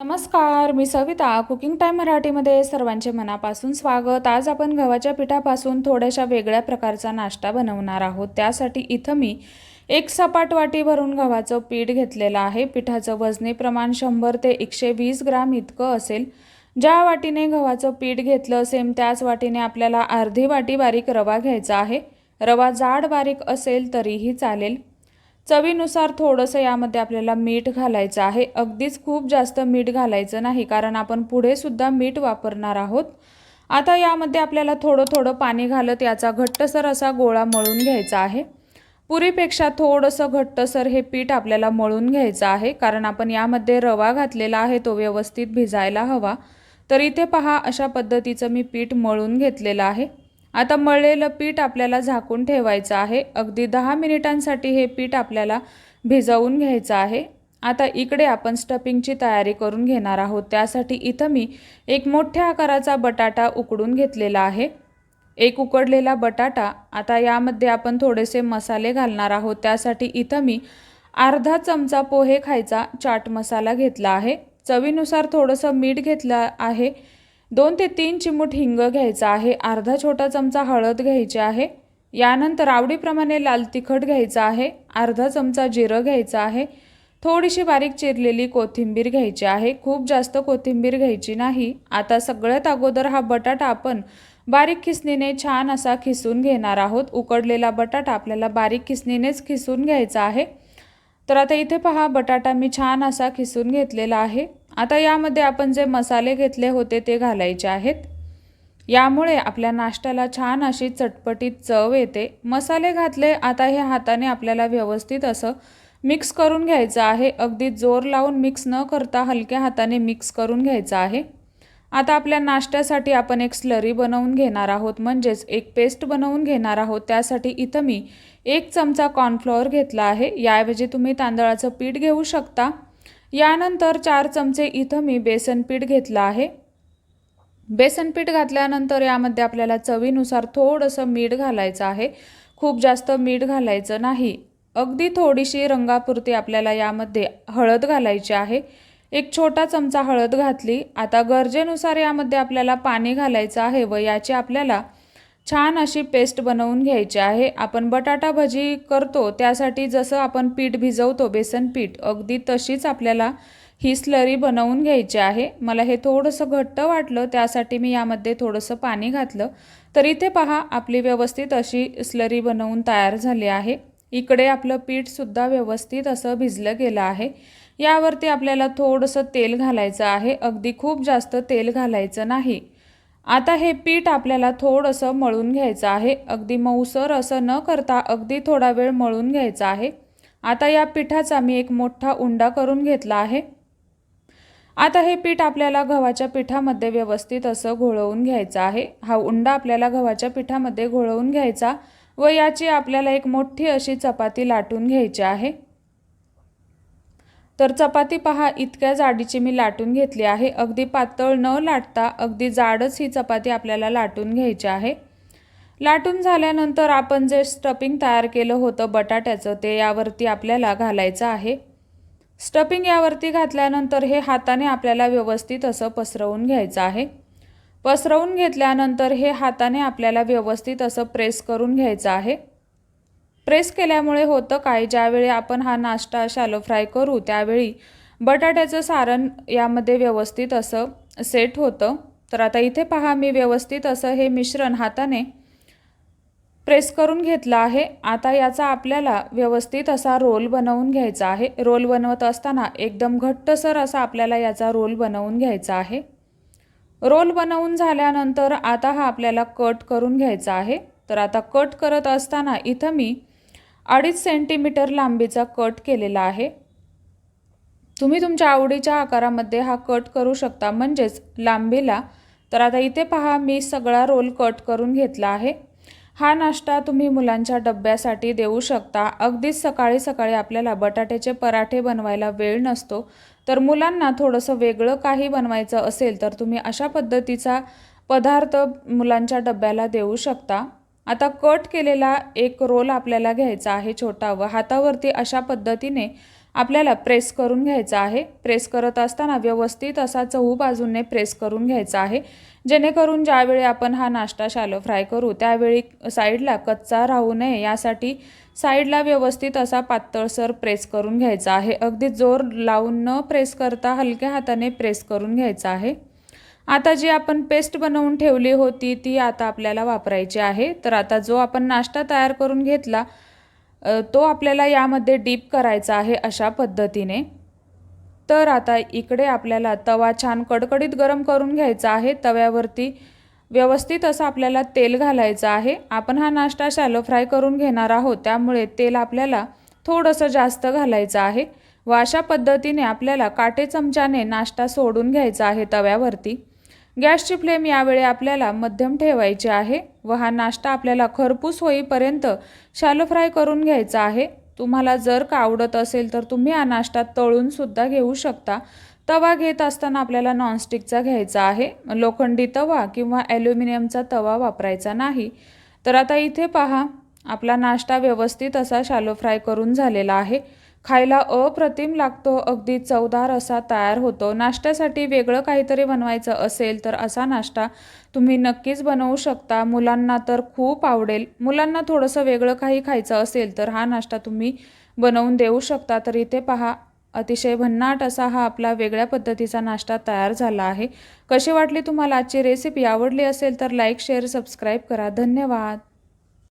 नमस्कार मी Savita cooking time मराठीमध्ये सर्वांचे मनापासून स्वागत. आज आपण गव्हाच्या पिठापासून थोड्याशा वेगळ्या प्रकारचा नाश्ता बनवणार आहोत. त्यासाठी इथं मी एक सपाट वाटी भरून गव्हाचं पीठ घेतलेलं आहे. पिठाचं वजनी प्रमाण शंभर ते एकशे वीस ग्राम इतकं असेल. ज्या वाटीने गव्हाचं पीठ घेतलं सेम त्याच वाटीने आपल्याला अर्धी वाटी बारीक रवा घ्यायचा आहे. रवा जाड बारीक असेल तरीही चालेल. चवीनुसार थोडंसं यामध्ये आपल्याला मीठ घालायचं आहे. अगदीच खूप जास्त मीठ घालायचं नाही कारण आपण पुढे सुद्धा मीठ वापरणार आहोत. आता यामध्ये आपल्याला थोडं थोडं पाणी घालत याचा घट्टसर असा गोळा मळून घ्यायचा आहे. पुरीपेक्षा थोडंसं घट्टसर हे पीठ आपल्याला मळून घ्यायचं आहे कारण आपण यामध्ये रवा घातलेला आहे तो व्यवस्थित भिजायला हवा. तर इथे पहा अशा पद्धतीचं मी पीठ मळून घेतलेलं आहे. आता मळलेलं पीठ आपल्याला झाकून ठेवायचं आहे. अगदी दहा मिनिटांसाठी हे पीठ आपल्याला भिजवून घ्यायचं आहे. आता इकडे आपण स्टफिंगची तयारी करून घेणार आहोत. त्यासाठी इथं मी एक मोठ्या आकाराचा बटाटा उकडून घेतलेला आहे. एक उकडलेला बटाटा आता यामध्ये आपण थोडेसे मसाले घालणार आहोत. त्यासाठी इथं मी अर्धा चमचा पोहे खायचा चाट मसाला घेतला आहे. चवीनुसार थोडंसं मीठ घेतलं आहे. दोन ते तीन चिमूट हिंग घ्यायचं आहे अर्धा छोटा चमचा हळद घ्यायची आहे यानंतर आवडीप्रमाणे लाल तिखट घ्यायचं आहे अर्धा चमचा जिरं घ्यायचं आहे थोडीशी बारीक चिरलेली कोथिंबीर घ्यायची आहे खूप जास्त कोथिंबीर घ्यायची नाही आता सगळ्यात अगोदर हा बटाटा आपण बारीक खिसणीने छान असा खिसून घेणार आहोत उकडलेला बटाटा आपल्याला बारीक खिसणीनेच खिसून घ्यायचा आहे तर आता इथे पहा बटाटा मी छान असा खिसून घेतलेला आहे आता यामध्ये आपण जे मसाले घेतले होते ते घालायचे आहेत. यामुळे आपल्या नाश्त्याला छान अशी चटपटीत चव येते. मसाले घातले आता हे हाताने आपल्याला व्यवस्थित असं मिक्स करून घ्यायचं आहे. अगदी जोर लावून मिक्स न करता हलक्या हाताने मिक्स करून घ्यायचं आहे. आता आपल्या नाश्त्यासाठी आपण एक स्लरी बनवून घेणार आहोत. म्हणजेच एक पेस्ट बनवून घेणार आहोत. त्यासाठी इथं मी एक चमचा कॉर्नफ्लॉवर घेतला आहे. याऐवजी तुम्ही तांदळाचं पीठ घेऊ शकता. यानंतर चार चमचे इथं मी बेसन पीठ घेतलं आहे. बेसन पीठ घातल्यानंतर यामध्ये आपल्याला चवीनुसार थोडंसं मीठ घालायचं आहे. खूप जास्त मीठ घालायचं नाही. अगदी थोडीशी रंगापुरती आपल्याला यामध्ये हळद घालायची आहे. एक छोटा चमचा हळद घातली. आता गरजेनुसार यामध्ये आपल्याला पाणी घालायचं आहे व याची आपल्याला छान अशी पेस्ट बनवून घ्यायची आहे. आपण बटाटा भजी करतो त्यासाठी जसं आपण पीठ भिजवतो बेसन पीठ अगदी तशीच आपल्याला ही स्लरी बनवून घ्यायची आहे. मला हे थोडंसं घट्ट वाटलं त्यासाठी मी यामध्ये थोडंसं पाणी घातलं. तर इथे पहा आपली व्यवस्थित अशी स्लरी बनवून तयार झाली आहे. इकडे आपलं पीठसुद्धा व्यवस्थित असं भिजलं गेलं आहे. यावरती आपल्याला थोडंसं तेल घालायचं आहे. अगदी खूप जास्त तेल घालायचं नाही. आता हे पीठ आपल्याला थोडंसं मळून घ्यायचं आहे. अगदी मऊसर असं न करता अगदी थोडा वेळ मळून घ्यायचा आहे. आता या पिठाचा मी एक मोठा उंडा करून घेतला आहे. आता हे पीठ आपल्याला गव्हाच्या पिठामध्ये व्यवस्थित असं घोळवून घ्यायचं आहे. हा उंडा आपल्याला गव्हाच्या पिठामध्ये घोळवून घ्यायचा व याची आपल्याला एक मोठी अशी चपाती लाटून घ्यायची आहे. तर चपाती पहा इतक्या जाडीची मी लाटून घेतली आहे. अगदी पातळ न लाटता अगदी जाडच ही चपाती आपल्याला लाटून घ्यायची आहे. लाटून झाल्यानंतर आपण जे स्टफिंग तयार केलं होतं बटाट्याचं ते यावरती आपल्याला घालायचं आहे. स्टफिंग यावरती घातल्यानंतर हे हाताने आपल्याला व्यवस्थित असं पसरवून घ्यायचं आहे. पसरवून घेतल्यानंतर हे हाताने आपल्याला व्यवस्थित असं प्रेस करून घ्यायचं आहे. प्रेस केल्यामुळे होतं काय? ज्यावेळी आपण हा नाश्ता शॅलो फ्राय करू त्यावेळी बटाट्याचं सारण यामध्ये व्यवस्थित असं सेट होतं. तर आता इथे पहा मी व्यवस्थित असं हे मिश्रण हाताने प्रेस करून घेतलं आहे. आता याचा आपल्याला व्यवस्थित असा रोल बनवून घ्यायचा आहे. रोल बनवत असताना एकदम घट्टसर असा आपल्याला याचा रोल बनवून घ्यायचा आहे. रोल बनवून झाल्यानंतर आता हा आपल्याला कट करून घ्यायचा आहे. तर आता कट करत असताना इथं मी अडीच सेंटीमीटर लांबीचा कट केलेला आहे. तुम्ही तुमच्या आवडीच्या आकारामध्ये हा कट करू शकता. म्हणजेच लांबीला तर आता इथे पहा मी सगळा रोल कट करून घेतला आहे. हा नाश्ता तुम्ही मुलांच्या डब्यासाठी देऊ शकता. अगदीच सकाळी सकाळी आपल्याला बटाट्याचे पराठे बनवायला वेळ नसतो. तर मुलांना थोडंसं वेगळं काही बनवायचं असेल तर तुम्ही अशा पद्धतीचा पदार्थ मुलांच्या डब्याला देऊ शकता. आता कट केलेला एक रोल आपल्याला घ्यायचा आहे छोटा व हातावरती अशा पद्धतीने आपल्याला प्रेस करून घ्यायचा आहे. प्रेस करत असताना व्यवस्थित असा चहू बाजूने प्रेस करून घ्यायचा आहे. जेणेकरून ज्यावेळी आपण हा नाश्ता शालो फ्राय करू त्यावेळी साईडला कच्चा राहू नये. यासाठी साईडला व्यवस्थित असा पातळसर प्रेस करून घ्यायचा आहे. अगदी जोर लावून न प्रेस करता हलक्या हाताने प्रेस करून घ्यायचा आहे. आता जी आपण पेस्ट बनवून ठेवली होती ती आता आपल्याला वापरायची आहे. तर आता जो आपण नाश्ता तयार करून घेतला तो आपल्याला यामध्ये डीप करायचा आहे अशा पद्धतीने. तर आता इकडे आपल्याला तवा छान कडकडीत गरम करून घ्यायचा आहे. तव्यावरती व्यवस्थित असं आपल्याला तेल घालायचं आहे. आपण हा नाश्ता शॅलो फ्राय करून घेणार आहोत त्यामुळे तेल आपल्याला थोडंसं जास्त घालायचं आहे. व अशा पद्धतीने आपल्याला काटे चमच्याने नाश्ता सोडून घ्यायचा आहे तव्यावरती. गॅसची फ्लेम यावेळी आपल्याला मध्यम ठेवायची आहे व हा नाश्ता आपल्याला खरपूस होईपर्यंत शॅलो फ्राय करून घ्यायचा आहे. तुम्हाला जर का आवडत असेल तर तुम्ही हा नाश्ता तळूनसुद्धा घेऊ शकता. तवा घेत असताना आपल्याला नॉनस्टिकचा घ्यायचा आहे. लोखंडी तवा किंवा ॲल्युमिनियमचा तवा वापरायचा नाही. तर आता इथे पहा आपला नाश्ता व्यवस्थित असा शालो फ्राय करून झालेला आहे. खायला अप्रतिम लागतो. अगदी चवदार असा तयार होतो. नाश्त्यासाठी वेगळं काहीतरी बनवायचं असेल तर असा नाश्ता तुम्ही नक्कीच बनवू शकता. मुलांना तर खूप आवडेल. मुलांना थोडंसं वेगळं काही खायचं असेल तर हा नाश्ता तुम्ही बनवून देऊ शकता. तर इथे पहा अतिशय भन्नाट असा हा आपला वेगळ्या पद्धतीचा नाश्ता तयार झाला आहे. कशी वाटली तुम्हाला आजची रेसिपी आवडली असेल तर लाईक शेअर सबस्क्राईब करा. धन्यवाद.